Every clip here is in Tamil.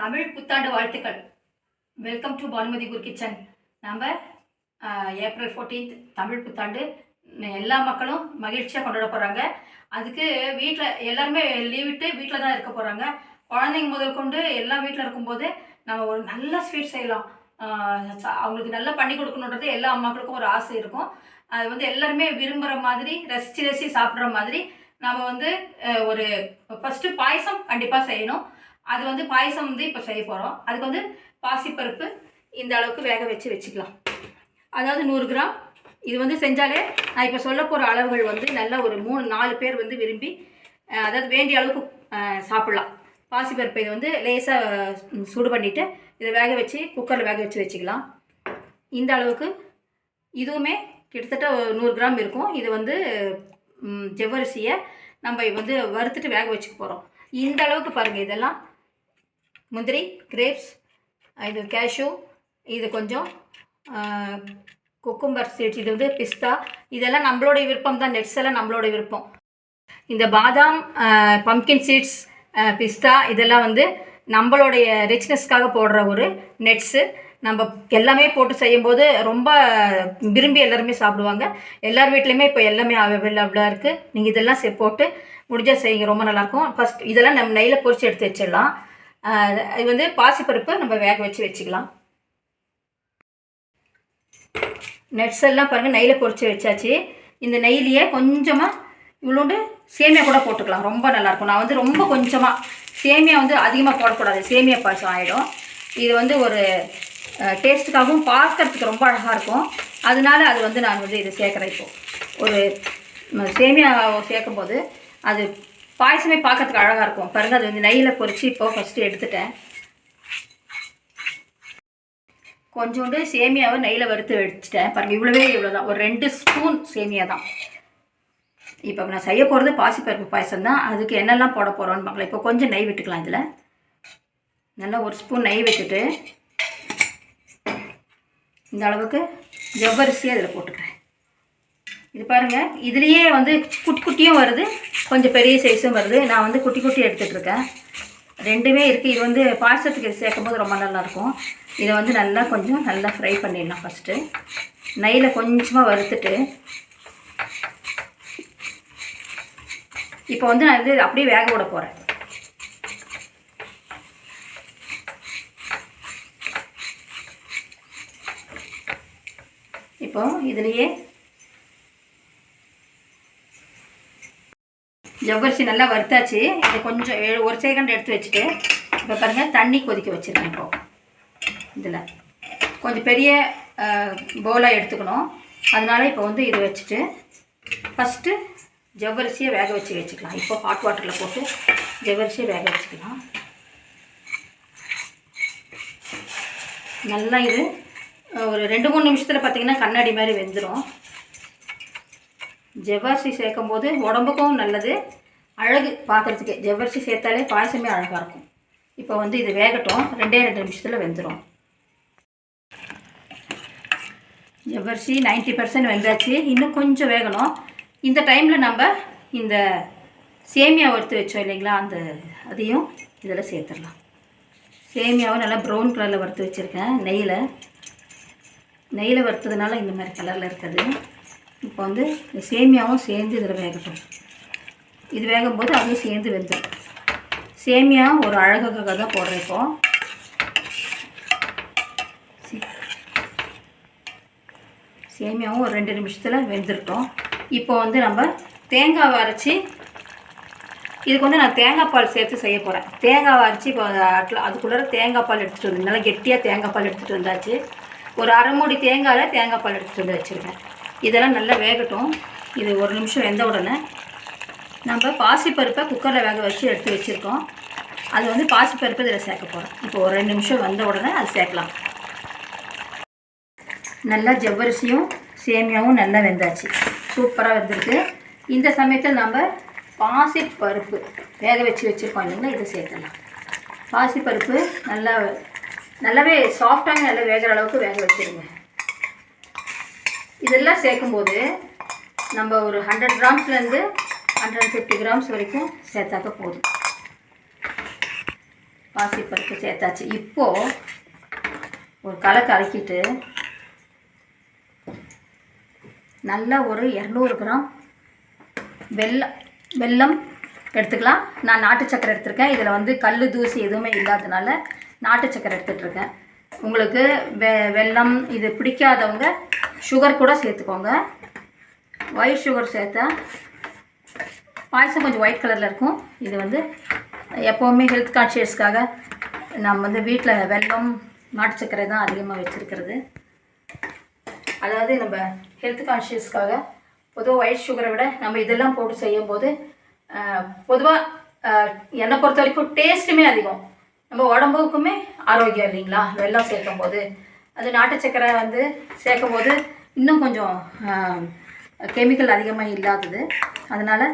தமிழ் புத்தாண்டு வாழ்த்துக்கள். வெல்கம் டு பானுமதி குர் கிச்சன் நம்ம ஏப்ரல் 14th தமிழ் புத்தாண்டு எல்லா மக்களும் மகிழ்ச்சியாக கொண்டாட போகிறாங்க அதுக்கு வீட்டில் எல்லாருமே லீவ் விட்டு வீட்டில் தான் இருக்க போகிறாங்க குழந்தைங்க முதல் கொண்டு எல்லாம் வீட்டில் இருக்கும்போது நம்ம ஒரு நல்ல ஸ்வீட் செய்யலாம். அவங்களுக்கு நல்லா பண்ணி கொடுக்கணுன்றது எல்லா அம்மாக்களுக்கும் ஒரு ஆசை இருக்கும். அது வந்து எல்லாருமே விரும்புகிற மாதிரி ரசித்து ரசித்து சாப்பிட்ற மாதிரி நம்ம வந்து ஒரு ஃபஸ்ட்டு பாயசம் கண்டிப்பாக செய்யணும். அது வந்து பாயசம் வந்து இப்போ செய்ய போகிறோம் அதுக்கு வந்து பாசிப்பருப்பு இந்த அளவுக்கு வேக வச்சு வச்சுக்கலாம். அதாவது நூறு கிராம். இது வந்து செஞ்சாலே நான் இப்போ சொல்ல போகிற அளவுகள் வந்து நல்ல ஒரு மூணு நாலு பேர் வந்து விரும்பி அதாவது வேண்டிய அளவுக்கு சாப்பிட்லாம். பாசிப்பருப்பை இதை வந்து லேசாக சூடு பண்ணிவிட்டு இதை வேக வச்சு குக்கரில் வேக வச்சு வச்சுக்கலாம். இந்த அளவுக்கு இதுவுமே கிட்டத்தட்ட ஒரு நூறு கிராம் இருக்கும். இது வந்து ஜவ்வரிசியை நம்ம வந்து வறுத்துட்டு வேக வச்சுக்க போகிறோம் இந்த அளவுக்கு பாருங்கள் இதெல்லாம் முந்திரி கிரேப்ஸ் இது கேஷ்யூ இது கொஞ்சம் குக்கும்பர் சீட்ஸ் இது வந்து பிஸ்தா இதெல்லாம் நம்மளுடைய விருப்பம் தான் நெட்ஸ் எல்லாம் நம்மளோட விருப்பம். இந்த பாதாம் பம்கின் சீட்ஸ் பிஸ்தா இதெல்லாம் வந்து நம்மளுடைய ரிச்னஸ்க்காக போடுற ஒரு நெட்ஸு நம்ம எல்லாமே போட்டு செய்யும்போது ரொம்ப விரும்பி எல்லாருமே சாப்பிடுவாங்க. எல்லார் வீட்லேயுமே இப்போ எல்லாமே அவைலபிளாக இருக்குது நீங்கள் இதெல்லாம் செ போட்டு முடிஞ்சால் செய்யுங்க. ரொம்ப நல்லாயிருக்கும் ஃபஸ்ட் இதெல்லாம் நம்ம நெய்யில் பொறிச்சு எடுத்து வச்சிடலாம். இது வந்து பாசிப்பருப்பு நம்ம வேக வச்சு வச்சுக்கலாம். நட்ஸ் எல்லாம் பாருங்கள் நெய்யில் பொறிச்சு வச்சாச்சு. இந்த நெய்லியே கொஞ்சமாக இவ்வளோண்டு சேமியா கூட போட்டுக்கலாம் ரொம்ப நல்லாயிருக்கும். நான் வந்து ரொம்ப கொஞ்சமாக சேமியா வந்து அதிகமாக போடக்கூடாது சேமியா பாயசம் ஆகிடும் இது வந்து ஒரு டேஸ்ட்டுக்காகவும் பார்க்கறதுக்கு ரொம்ப அழகாக இருக்கும். அதனால அது வந்து நான் வந்து இது சேர்க்குறேன் இப்போது ஒரு சேமியா சேர்க்கும் போது அது பாயசமே பார்க்கறதுக்கு அழகாக இருக்கும். பாருங்கள் அது வந்து நெய்யில் பொறிச்சு இப்போது ஃபஸ்ட்டு எடுத்துட்டேன். கொஞ்சோண்டு சேமியாவை நெய்யில் வறுத்து வச்சுட்டேன் பாருங்கள் இவ்வளவே இவ்வளோ தான் ஒரு ரெண்டு ஸ்பூன் சேமியா தான். இப்போ நான் செய்ய போகிறது பாசிப்பருப்பு பாயசம் தான். அதுக்கு என்னெல்லாம் போட போகிறோன்னு பார்க்கலாம். இப்போ கொஞ்சம் நெய் விட்டுக்கலாம் இதில். நல்லா ஒரு ஸ்பூன் நெய் விட்டுட்டு இந்த அளவுக்கு ஜவ்வரிசியாக அதில் போட்டுக்கிறேன். இது பாருங்கள் இதுலேயே வந்து குட்டி குட்டியும் வருது. கொஞ்சம் பெரிய சைஸும் வருது. நான் வந்து குட்டி குட்டி எடுத்துகிட்ருக்கேன் ரெண்டுமே இருக்குது இது வந்து பாயசத்துக்கு சேர்க்கும் போது ரொம்ப நல்லாயிருக்கும் இதை வந்து நல்லா கொஞ்சம் நல்லா ஃப்ரை பண்ணிடலாம் ஃபஸ்ட்டு நெய்யில் கொஞ்சமாக வறுத்துட்டு இப்போ வந்து நான் இது அப்படியே வேக விட போகிறேன் இப்போ இதுலேயே ஜவ்வரிசி நல்லா வறுத்தாச்சு. இதை கொஞ்சம் ஏ- ஒரு செகண்ட் எடுத்து வச்சுட்டு இப்போ பாருங்கள் தண்ணி கொதிக்க வச்சுருக்கேன் இப்போ. இதில். கொஞ்சம் பெரிய பவுலாக எடுத்துக்கணும். அதனால இப்போ வந்து இதை வச்சுட்டு ஃபஸ்ட்டு ஜவ்வரிசியை வேக வச்சு வச்சுக்கலாம். இப்போ ஹாட் வாட்டரில் போட்டு ஜவ்வரிசியை வேக வச்சுக்கலாம். நல்லா இது ஒரு ரெண்டு மூணு நிமிஷத்தில் பார்த்தீங்கன்னா கண்ணாடி மாதிரி வெந்துடும் ஜவ்வரிசி சேர்க்கும் போது உடம்புக்கும் நல்லது. அழகு பார்க்குறதுக்கே ஜவ்வரிசி சேர்த்தாலே பாயசமே அழகாக இருக்கும். இப்போ வந்து இது வேகட்டும். ரெண்டே ரெண்டு நிமிஷத்தில் வெந்துடும் ஜவ்வரிசி 90% பர்சன்ட் வெந்தாச்சு. இன்னும் கொஞ்சம் வேகணும். இந்த டைமில் நம்ம இந்த சேமியா வறுத்து வச்சோம் இல்லைங்களா? அந்த அதையும் இதில் சேர்த்துடலாம். சேமியாவை நல்லா ப்ரௌன் கலரில் வறுத்து வச்சுருக்கேன். நெய்யில். நெய்யில் வறுத்ததுனால இந்த மாதிரி கலரில் இருக்குது. இப்போ வந்து இந்த சேமியாவும் சேர்ந்து இதில் வேகட்டும். இது வேகும்போது அதுவும் சேர்ந்து வெந்துடும். சேமியா ஒரு அழகுக்காக தான் போடுறேன் இப்போ. சே- சேமியாவும் ஒரு ரெண்டு நிமிஷத்தில் வெந்துருக்கோம். இப்போ வந்து நம்ம தேங்காவை அரைச்சி இதுக்கு வந்து நான் தேங்காய் பால் சேர்த்து செய்ய போகிறேன் தேங்காவை அரைச்சி இப்போ அட்ல அதுக்குள்ளே தேங்காய் பால் எடுத்துகிட்டு வந்து நல்லா கெட்டியாக தேங்காய் பால் எடுத்துகிட்டு வந்தாச்சு. ஒரு அரை மூடி தேங்காயில் தேங்காய் பால் எடுத்துகிட்டு வந்து வச்சுருக்கேன். இதெல்லாம் நல்லா வேகட்டும். இது ஒரு நிமிஷம் வெந்த உடனே நம்ம பாசிப்பருப்பை குக்கரில் வேக வச்சு எடுத்து வச்சுருக்கோம். அது வந்து பாசிப்பருப்பு இதில் சேர்க்க போகிறோம் இப்போ ஒரு ரெண்டு நிமிஷம் வந்த உடனே அது சேர்க்கலாம். நல்லா ஜவ்வரிசியும் சேமியாவும் நல்லா வெந்தாச்சு. சூப்பராக வெந்திருக்கு. இந்த சமயத்தில் நம்ம பாசிப்பருப்பு வேக வச்சு வச்சுருக்கோம் இல்லைங்களா இதை சேர்க்கலாம் பாசிப்பருப்பு நல்லா நல்லாவே சாஃப்டாக நல்லா வேகிற அளவுக்கு வேக வச்சுருங்க. இதெல்லாம் சேர்க்கும்போது நம்ம ஒரு ஹண்ட்ரட் கிராம்ஸ்லேருந்து ஹண்ட்ரட் ஃபிஃப்டி கிராம்ஸ் வரைக்கும் சேர்த்தாக்க போதும். பாசிப்பருப்பு சேர்த்தாச்சு. இப்போது ஒரு களை கலக்கிட்டு நல்லா ஒரு இரநூறு கிராம் வெல்லம் வெல்லம் எடுத்துக்கலாம். நான் நாட்டு சக்கரை எடுத்திருக்கேன். இதில் வந்து கல் தூசி எதுவுமே இல்லாததுனால நாட்டு சக்கரை எடுத்துகிட்ருக்கேன் உங்களுக்கு வெ வெல்லம் இது பிடிக்காதவங்க சுகர் கூட சேர்த்துக்கோங்க. ஒயிட் சுகர் சேர்த்தா பாயசம் கொஞ்சம் ஒயிட் கலரில் இருக்கும். இது வந்து எப்போவுமே ஹெல்த் கான்ஷியஸ்க்காக நம்ம வந்து வீட்டில் வெல்லம் நாட்டு சர்க்கரை தான் அதிகமாக வச்சுருக்கிறது. அதாவது நம்ம ஹெல்த் கான்ஷியஸ்க்காக பொதுவாக ஒயிட் சுகரை விட நம்ம இதெல்லாம் போட்டு செய்யும்போது பொதுவாக என்னை பொறுத்த வரைக்கும் டேஸ்ட்டுமே அதிகம். நம்ம உடம்புக்குமே ஆரோக்கியம் இல்லைங்களா? வெள்ளம் சேர்க்கும் போது அது நாட்டு சக்கரை வந்து சேர்க்கும் போது இன்னும் கொஞ்சம் கெமிக்கல் அதிகமாக இல்லாதது. அதனால்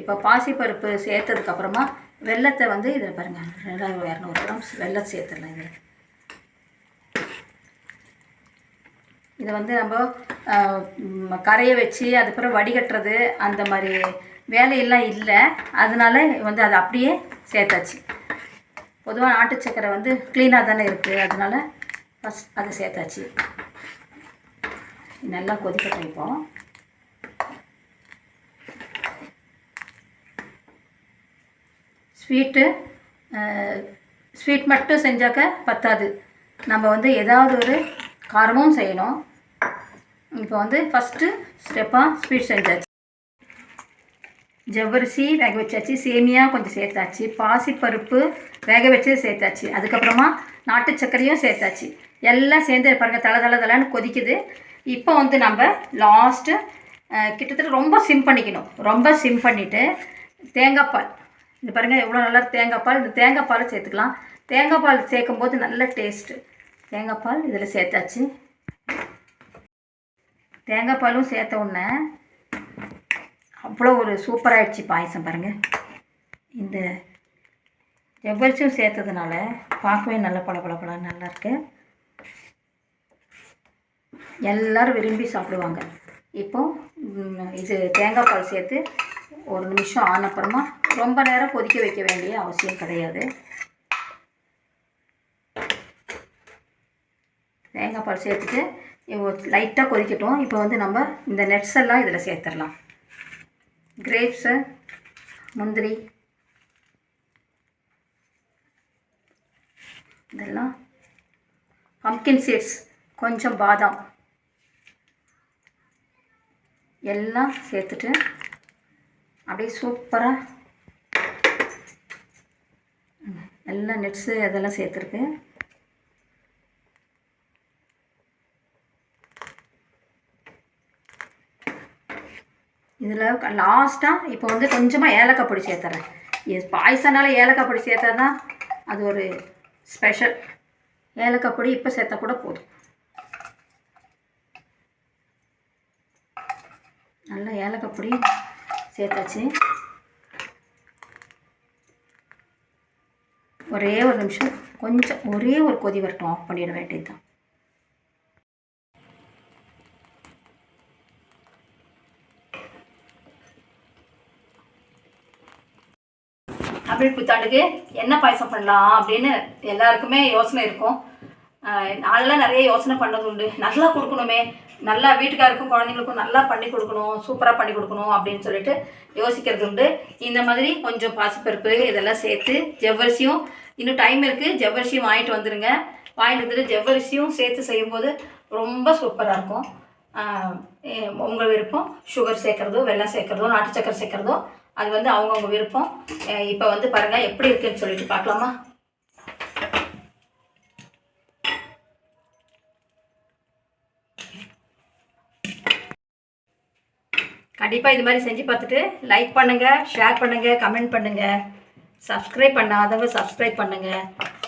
இப்போ பாசிப்பருப்பு சேர்த்ததுக்கப்புறமா வெள்ளத்தை வந்து இதில் பாருங்கள் ரெண்டாயிரம் இரநூறு கிராம் வெள்ளம் சேர்த்துடலாம் இது இதை வந்து நம்ம கரையை வச்சு அதுக்கப்புறம் வடிகட்டுறது அந்த மாதிரி வேலையெல்லாம் இல்லை. அதனால வந்து அதை அப்படியே சேர்த்தாச்சு. பொதுவாக நாட்டு சக்கரை வந்து க்ளீனாக தானே இருக்குது அதனால் ஃபஸ்ட் அதை சேர்த்தாச்சு. நல்லா கொதிக்கட்டும் இப்போ ஸ்வீட்டு ஸ்வீட் மட்டும் செஞ்சாக்க பத்தாது. நம்ம வந்து ஏதாவது ஒரு காரமும் செய்யணும். இப்போ வந்து ஃபஸ்ட்டு ஸ்டெப்பாக ஸ்வீட் செஞ்சாச்சு. ஜவ்வரிசி வேக வச்சாச்சு. சேமியா கொஞ்சம் சேர்த்தாச்சு. பாசிப்பருப்பு வேக வச்சது சேர்த்தாச்சு. அதுக்கப்புறமா நாட்டு சர்க்கரையும் சேர்த்தாச்சு. எல்லாம் சேர்ந்து பாருங்கள் தலை தலை தலைன்னு கொதிக்குது. இப்போ வந்து நம்ம லாஸ்ட்டு கிட்டத்தட்ட ரொம்ப சிம் பண்ணிக்கணும். ரொம்ப சிம் பண்ணிவிட்டு தேங்காய் பால். இது பாருங்கள் எவ்வளோ நல்லா தேங்காய் பால். இந்த தேங்காய் பால் சேர்த்துக்கலாம். தேங்காய் பால் சேர்க்கும்போது நல்ல டேஸ்ட்டு தேங்காய் பால் இதில் சேர்த்தாச்சு. தேங்காய் பாலும் சேர்த்த உடனே அவ்வளோ ஒரு சூப்பராகிடுச்சு பாயசம் பாருங்கள் இந்த ஜவ்வரிசியும் சேர்த்ததுனால பார்க்கவே நல்ல பல பல பல நல்லா விரும்பி சாப்பிடுவாங்க. இப்போ இது தேங்காய் பால் சேர்த்து ஒரு நிமிஷம் ஆன அப்புறமா ரொம்ப நேரம் கொதிக்க வைக்க வேண்டிய அவசியம் கிடையாது. தேங்காய் பால் சேர்த்துட்டு லைட்டாக கொதிக்கட்டும். இப்போ வந்து நம்ம இந்த நெட்ஸ் எல்லாம் இதில் சேர்த்துடலாம். கிரேப்ஸு முந்திரி இதெல்லாம் பம்கின் சீட்ஸ் கொஞ்சம் பாதாம். எல்லாம் சேர்த்துட்டு அப்படியே சூப்பராக எல்லாம் நெட்ஸு அதெல்லாம் சேர்த்துருக்கு. இதில் லாஸ்ட்டாக இப்போ வந்து கொஞ்சமாக ஏலக்காய் பொடி சேர்த்துறேன். இது பாயசனால ஏலக்காய் பொடி சேர்த்தா தான் அது ஒரு ஸ்பெஷல் ஏலக்காய் பொடி இப்போ சேர்த்தா கூட போதும். நல்லா ஏலக்காய் பொடி சேர்த்தாச்சு. ஒரே ஒரு நிமிஷம் கொஞ்சம் ஒரே ஒரு கொதி வரட்டும் ஆஃப் பண்ணிட வேண்டியது தான் தமிழ் புத்தாண்டுக்கு என்ன பாயசம் பண்ணலாம் அப்படின்னு எல்லாருக்குமே யோசனை இருக்கும். ஆஹ் நான்லாம் நிறைய யோசனை பண்ணது உண்டு. நல்லா கொடுக்கணுமே. நல்லா வீட்டுக்காருக்கும் குழந்தைங்களுக்கும் நல்லா பண்ணி கொடுக்கணும். சூப்பராக பண்ணி கொடுக்கணும் அப்படின்னு சொல்லிட்டு யோசிக்கிறது உண்டு. இந்த மாதிரி கொஞ்சம் பாசிப்பருப்பு இதெல்லாம் சேர்த்து ஜவ்வரிசியும் இன்னும் டைம் இருக்குது ஜவ்வரிசியும் வாங்கிட்டு வந்துடுங்க வாங்கிட்டு வந்துட்டு ஜவ்வரிசியும் சேர்த்து செய்யும்போது ரொம்ப சூப்பராக இருக்கும். உங்கள் விருப்பம். சுகர் சேர்க்குறதோ வெள்ளம் சேர்க்குறதோ நாட்டு சக்கரை சேர்க்குறதோ அது வந்து அவங்கவுங்க விருப்பம். இப்போ வந்து பாருங்கள் எப்படி இருக்குன்னு சொல்லிட்டு பார்க்கலாமா? கண்டிப்பாக இது மாதிரி செஞ்சு பார்த்துட்டு லைக் பண்ணுங்கள் ஷேர் பண்ணுங்கள் கமெண்ட் பண்ணுங்கள் சப்ஸ்கிரைப் பண்ணாதவங்க சப்ஸ்கிரைப் பண்ணுங்கள்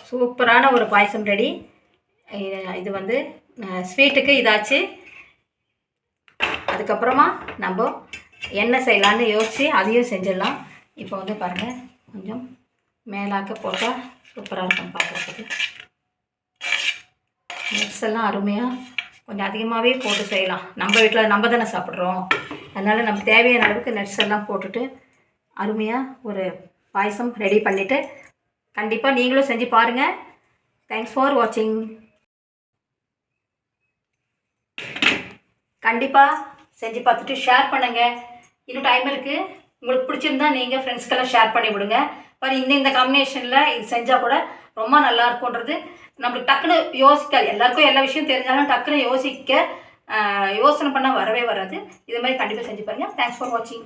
சூப்பரான ஒரு பாயசம் ரெடி. இது வந்து ஸ்வீட்டுக்கு இதாச்சு. அதுக்கப்புறமா நம்ம என்ன செய்யலான்னு யோசித்து அதையும் செஞ்சிடலாம். இப்போ வந்து பாருங்கள் கொஞ்சம் மேலாக்க போட்டால் சூப்பராக இருக்கும் பார்க்குறதுக்கு. நட்ஸ் எல்லாம் அருமையாக கொஞ்சம் அதிகமாகவே போட்டு செய்யலாம். நம்ம வீட்டில் நம்ம தானே சாப்பிட்றோம். அதனால் நம்ம தேவையான அளவுக்கு நட்ஸ் எல்லாம் போட்டுட்டு அருமையாக ஒரு பாயசம் ரெடி பண்ணிவிட்டு கண்டிப்பாக நீங்களும் செஞ்சு பாருங்கள் தேங்க்ஸ் ஃபார் வாட்சிங் கண்டிப்பாக செஞ்சு பார்த்துட்டு ஷேர் பண்ணுங்கள் இன்னும் டைம் இருக்குது உங்களுக்கு பிடிச்சிருந்தா நீங்கள் ஃப்ரெண்ட்ஸ்க்கெல்லாம் ஷேர் பண்ணி விடுங்க. பாரு இந்த இந்த காம்பினேஷனில் இது செஞ்சால் கூட ரொம்ப நல்லா இருக்கும்ன்றது நம்மளுக்கு டக்குன்னு யோசிக்காது எல்லாருக்கும் எல்லா விஷயம் தெரிஞ்சாலும் டக்குன்னு யோசிக்க யோசனை பண்ணால் வரவே வராது. இது மாதிரி கண்டிப்பாக செஞ்சு பாருங்கள் தேங்க்ஸ் ஃபார் வாட்சிங்